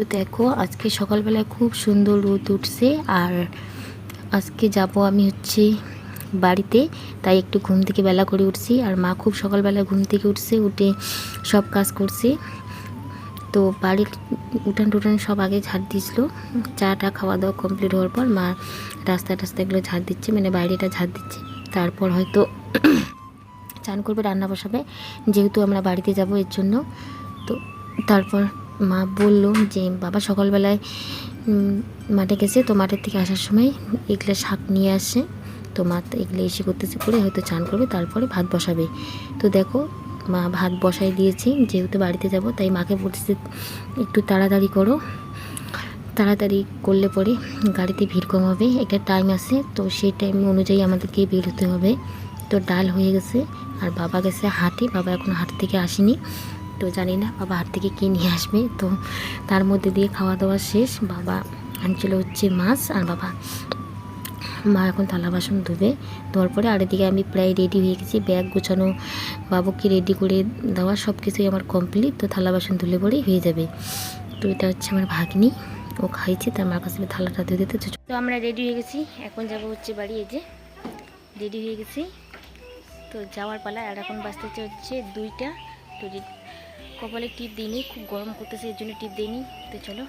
তো দেখো, আজকে সকালবেলায় খুব সুন্দর রোদ উঠছে আর আজকে যাব আমি হচ্ছে বাড়িতে, তাই একটু ঘুম থেকে বেলা করে উঠছি আর মা খুব সকালবেলা ঘুম থেকে উঠছে, উঠে সব কাজ করছে। তো বাড়ির উঠান টুটান সব আগে ঝাড় দিয়েছিল, চাটা খাওয়া দাওয়া কমপ্লিট হওয়ার পর মা রাস্তা টাস্তাগুলো ঝাড় দিচ্ছে মানে বাইরেটা ঝাড় দিচ্ছে। তারপর হয়তো চান করবে, রান্না বসাবে, যেহেতু আমরা বাড়িতে যাব এর জন্য, তো তারপর মা বলল যে, বাবা সকালবেলায় মাঠে গেছে, তো মাঠের থেকে আসার সময় এগুলো শাক নিয়ে আসে। তো মা এগুলো এসে করতেছে করে হয়তো চান করবে, তারপরে ভাত বসাবে। তো দেখো, মা ভাত বসাই দিয়েছে, যেহেতু বাড়িতে যাব, তাই মাকে বলতেছে, একটু তাড়াতাড়ি করো। তাড়াতাড়ি করলে পরে গাড়িতে ভিড় কম হবে, একটা টাইম আছে, তো সেই টাইম অনুযায়ী আমাদেরকে বের হতে হবে। তো ডাল হয়ে গেছে, আর বাবা গেছে হাটে, বাবা এখন হাট থেকে আসেনি। তো জানি না, বাবা হাট থেকে কী নিয়ে আসবে। তো তার মধ্যে দিয়ে খাওয়া দাওয়া শেষ, বাবা আনছিল হচ্ছে মাছ আর বাবা, মা এখন থালা বাসন ধুবে। ধোয়ার পরে আর এদিকে আমি প্রায় রেডি হয়ে গেছি ব্যাগ গোছানো, বাবুকে রেডি করে দেওয়া সব কিছুই আমার কমপ্লিট তো থালা বাসন ধুলে পরেই হয়ে যাবে। তো এটা হচ্ছে আমার ভাগ্নি, ও খাইছে, তার মার কাছে থালাটা ধুয়ে দিতে তো আমরা রেডি হয়ে গেছি, এখন যাব হচ্ছে বাড়ি, এই যে রেডি হয়ে গেছি। তো যাওয়ার পালা, আর এখন বাঁচতেছে হচ্ছে দুইটা, তো কপালে টিপ দিইনি খুব গরম করতেছে এর জন্য টিপ দিইনি। তো চলো।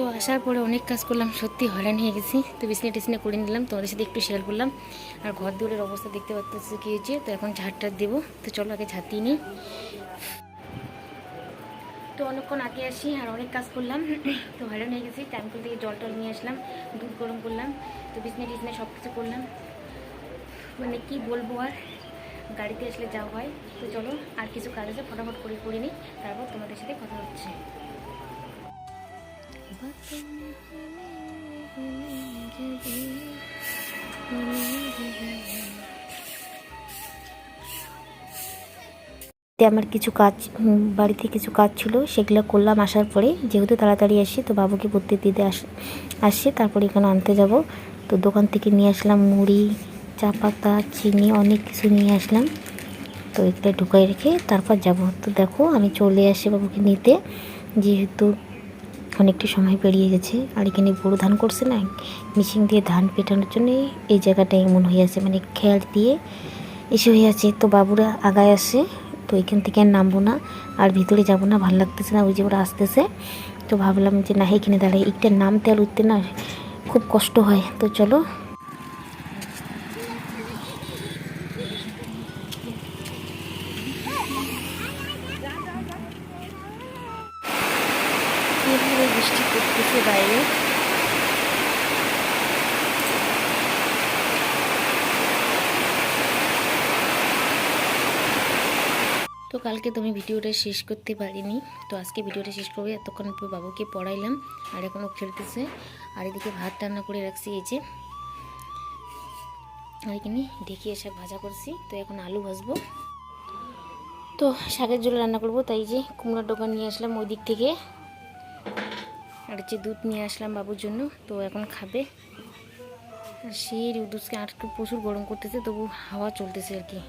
তো আসার পরে অনেক কাজ করলাম, সত্যি হয়রান হয়ে গেছি। তো বিছনে টিছনে করে নিলাম, তোমাদের সাথে একটু শেয়ার করলাম। আর ঘর দুয়ারের অবস্থা দেখতে পাচ্ছি কি হয়েছে, তো এখন ঝাড়টা দেবো। তো চলো আগে ঝাঁট দিয়ে নিই। তো অনেকক্ষণ আগে আসি আর অনেক কাজ করলাম। তো হয়রান হয়ে গেছি করে দিয়ে জল টল নিয়ে আসলাম, দুধ গরম করলাম, তো বিছনে টিছনে সব কিছু করলাম। মানে কি বলব আর, গাড়িতে আসলে যাওয়া হয়। তো চলো আর কিছু কাজ আছে, ফটাফট করে করে নিই, তারপর তোমাদের সাথে কথা হচ্ছে। আমার কিছু কাজ বাড়িতে কিছু কাজ ছিল, সেগুলো করলাম আসার পরে। যেহেতু তাড়াতাড়ি আসি, তো বাবুকে পড়তে দিতে আস আসছে তারপরে এখানে আনতে যাব। তো দোকান থেকে নিয়ে আসলাম মুড়ি, চা পাতা, চিনি, অনেক কিছু নিয়ে আসলাম। তো এগুলো ঢুকাই রেখে তারপর যাব। তো দেখো, আমি চলে আসি বাবুকে নিতে। যেহেতু অনেকটা সময় পেরিয়ে গেছে। আর এখানে বড়ো ধান করছে না, মেশিন দিয়ে ধান পেটানোর জন্যে এই জায়গাটা এমন হয়ে আছে মানে খেয়াল দিয়ে এসে হয়ে আছে। তো বাবুরা আগায় আসে, তো এখান থেকে আর নামবো না, আর ভিতরে যাব না, ভালো লাগতেছে না, ওই যে ওরা আসতেছে। তো ভাবলাম যে না, এখানে দাঁড়াই, একটা নামতে আর উঠতে না, খুব কষ্ট হয়। তো চলো বৃষ্টি পড়তেছে বাইরে। তো কালকে তুমি ভিডিওটা শেষ করতে পারিনি। তো আজকে ভিডিওটা শেষ করব। এতক্ষণ বাবুকে পড়াইলাম, আর এখনও খেলতেছে। আর এদিকে ভাত রান্না করে রাখছি, এই যে। আর এখানে ঢেকিয়ে শাক ভাজা করছি। তো এখন আলু ভাজবো। তো শাকের জল রান্না করব, তাই যে কুমড়ার দোকান নিয়ে আসলাম ওই দিক থেকে। আর হচ্ছে দুধ নিয়ে আসলাম বাবুর জন্য, তো এখন খাবে। আর সেই দুধকে আর একটু প্রচুর গরম করতেছে, তবু হাওয়া চলতেছে আর কি।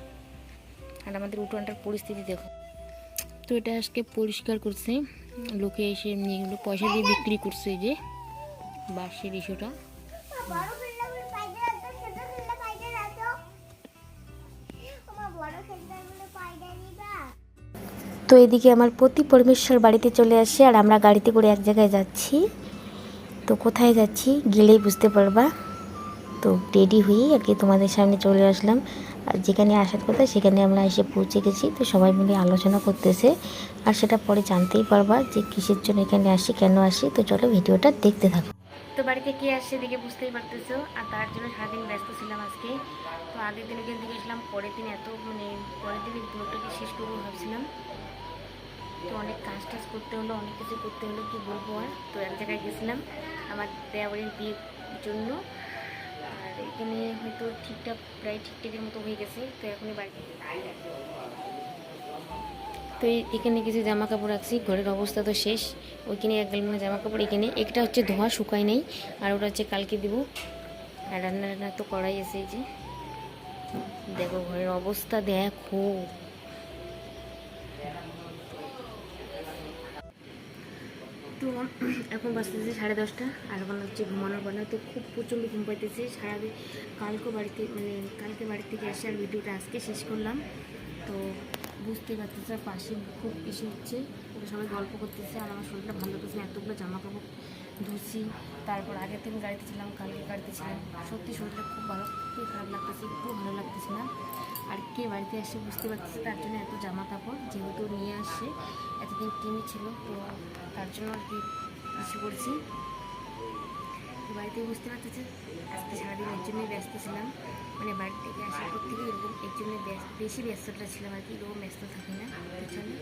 আর আমাদের উঠোনটার পরিস্থিতি দেখো। তো এটা আজকে পরিষ্কার করছে। লোকে এসে নিয়ে পয়সা দিয়ে বিক্রি করছে যে বাঁশের ইস্যুটা তো এদিকে আমার প্রতি পরমেশ্বর বাড়িতে চলে আসে আর আমরা গাড়িতে করে এক জায়গায় যাচ্ছি। তো কোথায় যাচ্ছি গেলেই বুঝতে পারবা। তো রেডি হয়ে আর কি তোমাদের সামনে চলে আসলাম। আর যেখানে আসার কথা সেখানে আমরা এসে পৌঁছে গেছি। তো সবাই মিলে আলোচনা করতেছে। আর সেটা পরে জানতেই পারবা যে কিসের জন্য এখানে আসি, কেন আসি। তো চলো ভিডিওটা দেখতে থাকো। তো বাড়িতে কে আসছে দেখে বুঝতেই পারতেছো। আর তার জন্য সারাদিন ব্যস্ত ছিলাম আজকে। তো আগের দিন এখান থেকে পরের দিন এত মানে পরের দিন ব্লগটাকে শেষ করব ভাবছিলাম। তো অনেক কাজ টাজ করতে হলো, অনেক কিছু করতে হলো, কি বলব আর? তো এক জায়গায় গেছিলাম আমার দেওয়ারের বিয়ের জন্য। আর এখানে হয়তো ঠিকঠাক, প্রায় ঠিকঠাকের মতো হয়ে গেছে, তো এখনই বাড়ি তো এখানে কিছু জামা কাপড় রাখছি, ঘরের অবস্থা তো শেষ। ওইখানে এক গালমনে জামা কাপড় এখানে। একটা হচ্ছে ধোয়া, শুকায় নেই। আর ওটা হচ্ছে কালকে দিব। আর রান্না রান্না তো করাই এসে যে। দেখো ঘরের অবস্থা, দেখো। তো এখন বাজতেছে সাড়ে দশটা, আর এখন হচ্ছে ঘুমানোর পালা তো খুব প্রচণ্ড ঘুম পাইতেছে। সারাদিন কালকে বাড়িতে মানে কালকে বাড়ি থেকে এসে আর ভিডিওটা আজকে শেষ করলাম। তো বুঝতে পারতেছে, আর পাশে খুব বেশি হচ্ছে, ওরা সবাই গল্প করতেছে, আর আমার শরীরটা ভালো লাগতেছে এতগুলো জামা কাপড় ধুছি। তারপর আগের থেকে গাড়িতে ছিলাম, কালকে গাড়িতে ছিলাম। সত্যি শরীরটা খুব ভালো, খুবই খারাপ লাগতেছে। কে বাড়িতে এসে বুঝতে পারতেছে তার জন্য এত জামা কাপড় যেহেতু নিয়ে আসে, এতদিন টিমে ছিল, তো তার জন্য আর কি পড়ছি তো বাড়িতে বুঝতে পারতেছে, আজকে সারাদিন এর জন্যই ব্যস্ত ছিলাম মানে বাড়ি থেকে আসার পর থেকে এরকম এর জন্য বেশি ব্যস্ততা ছিলাম আর কি, এরকম ব্যস্ত থাকি না পেছনে